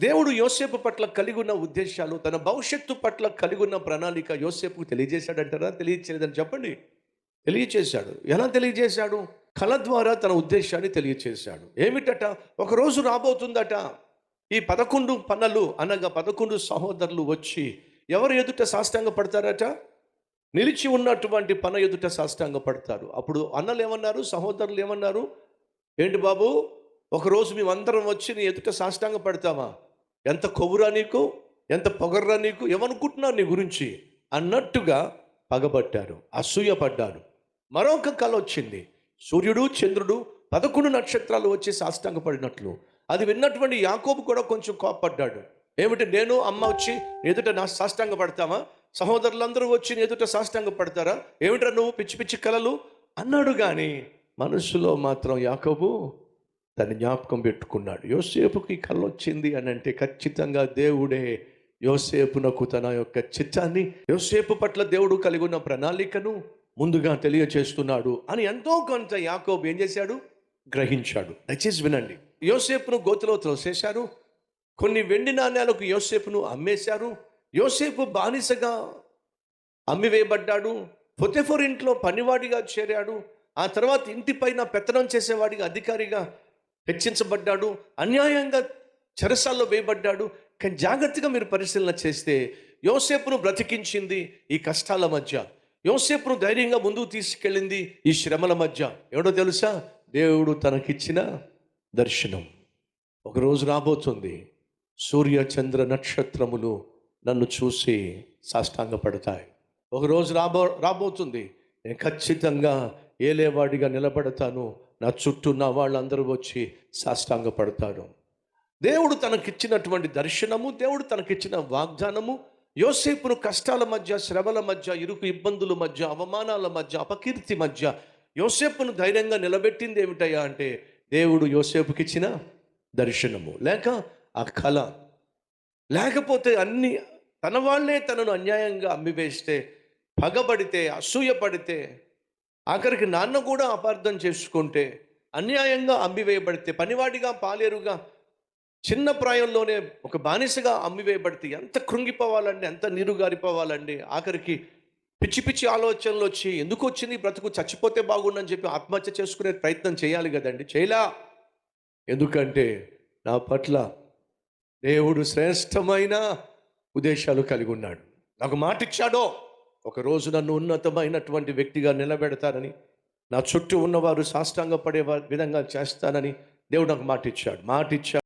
దేవుడు యోసేపు పట్ల కలిగి ఉన్న ఉద్దేశాలు తన భవిష్యత్తు పట్ల కలిగి ఉన్న ప్రణాళిక యోసేపుకు తెలియజేశాడంటారా? తెలియచేయలేదని చెప్పండి. తెలియచేశాడు. ఎలా తెలియజేశాడు? కళ ద్వారా తన ఉద్దేశాన్ని తెలియచేశాడు. ఏమిటట? ఒకరోజు రాబోతుందట. ఈ పదకొండు పనులు అనగా పదకొండు సహోదరులు వచ్చి ఎవరు ఎదుట సాష్టాంగ పడతారట నిలిచి ఉన్నటువంటి పన ఎదుట సాష్టాంగ పడతారు అప్పుడు అన్నలు ఏమన్నారు? సహోదరులు ఏమన్నారు? ఏంటి బాబు? ఒకరోజు మేమందరం వచ్చి నీ ఎదుట సాష్టాంగ పడతామా ఎంత కొవ్వురా నీకు? ఎంత పొగర్రా నీకు? ఏమనుకుంటున్నావు నీ గురించి? అన్నట్టుగా పగబట్టారు అసూయపడ్డారు మరొక కళ వచ్చింది. సూర్యుడు చంద్రుడు పదకొండు నక్షత్రాలు వచ్చి సాష్టాంగ పడినట్లు అది విన్నటువంటి యాకోబు కూడా కొంచెం కోపడ్డాడు ఏమిటి నేను అమ్మ వచ్చి ఎదుట నా సాష్టాంగ పడతామా సహోదరులందరూ వచ్చి నీ ఎదుట సాష్టాంగ పడతారా ఏమిట్రా నువ్వు పిచ్చి పిచ్చి కలలు? అన్నాడు కానీ మనసులో మాత్రం యాకోబు దాన్ని జ్ఞాపకం పెట్టుకున్నాడు. యోసేపుకి కళ్ళు వచ్చింది అని అంటే ఖచ్చితంగా దేవుడే యోసేపునకు తన యొక్క చిత్తాన్ని యోసేపు పట్ల దేవుడు కలిగి ఉన్న ప్రణాళికను ముందుగా తెలియచేస్తున్నాడు అని ఎంతో కొంత యాకోబ్ ఏం చేశాడు? గ్రహించాడు. దయచేసి వినండి. యోసేపును గోతులో త్రోసేశారు కొన్ని వెండి నాణ్యాలకు యోసేపును అమ్మేశారు. యోసేపు బానిసగా అమ్మివేయబడ్డాడు. పొతెఫోర్ ఇంట్లో పనివాడిగా చేరాడు. ఆ తర్వాత ఇంటిపైన పెత్తనం చేసేవాడిగా అధికారిగా హెచ్చించబడ్డాడు అన్యాయంగా చెరసాల్లో వేయబడ్డాడు. కానీ జాగ్రత్తగా మీరు పరిశీలన చేస్తే యోసేపును బ్రతికించింది ఈ కష్టాల మధ్య. యోసేపును ధైర్యంగా ముందుకు తీసుకెళ్ళింది ఈ శ్రమల మధ్య. ఎవడో తెలుసా? దేవుడు తనకిచ్చిన దర్శనం. ఒకరోజు రాబోతుంది. సూర్య చంద్ర నక్షత్రములు నన్ను చూసి సాష్టాంగపడతాయి. ఒకరోజు రాబో రాబోతుంది. నేను ఖచ్చితంగా ఏలేవాడిగా నిలబడతాను. నా చుట్టూ ఉన్న వాళ్ళందరూ వచ్చి సాష్టాంగపడతారు. దేవుడు తనకిచ్చినటువంటి దర్శనము దేవుడు తనకిచ్చిన వాగ్దానము యోసేపును కష్టాల మధ్య శ్రమల మధ్య ఇరుకు ఇబ్బందుల మధ్య అవమానాల మధ్య అపకీర్తి మధ్య యోసేపును ధైర్యంగా నిలబెట్టింది ఏమిటయ్యా అంటే దేవుడు యోసేపుకిచ్చిన దర్శనము. లేక ఆ కళ. లేకపోతే అన్ని తన వాళ్ళే తనను అన్యాయంగా అమ్మివేస్తే పగబడితే అసూయపడితే ఆఖరికి నాన్న కూడా అపార్థం చేసుకుంటే అన్యాయంగా అమ్మివేయబడితే పనివాడిగా పాలేరుగా చిన్న ప్రాయంలోనే ఒక బానిసగా అమ్మివేయబడితే ఎంత కృంగిపోవాలండి ఎంత నీరు గారిపోవాలండి ఆఖరికి పిచ్చి పిచ్చి ఆలోచనలు వచ్చి ఎందుకు వచ్చింది? బ్రతుకు చచ్చిపోతే బాగుండని చెప్పి ఆత్మహత్య చేసుకునే ప్రయత్నం చేయాలి కదండి. చేయలా. ఎందుకంటే నా పట్ల దేవుడు శ్రేష్టమైన ఉద్దేశాలు కలిగి ఉన్నాడు. నాకు మాట ఇచ్చాడో ఒకరోజు నన్ను ఉన్నతమైనటువంటి వ్యక్తిగా నిలబెడతానని నా చుట్టూ ఉన్నవారు సాష్టాంగపడే విధంగా చేస్తానని దేవుడు నాకు మాట ఇచ్చాడు మాట ఇచ్చాడు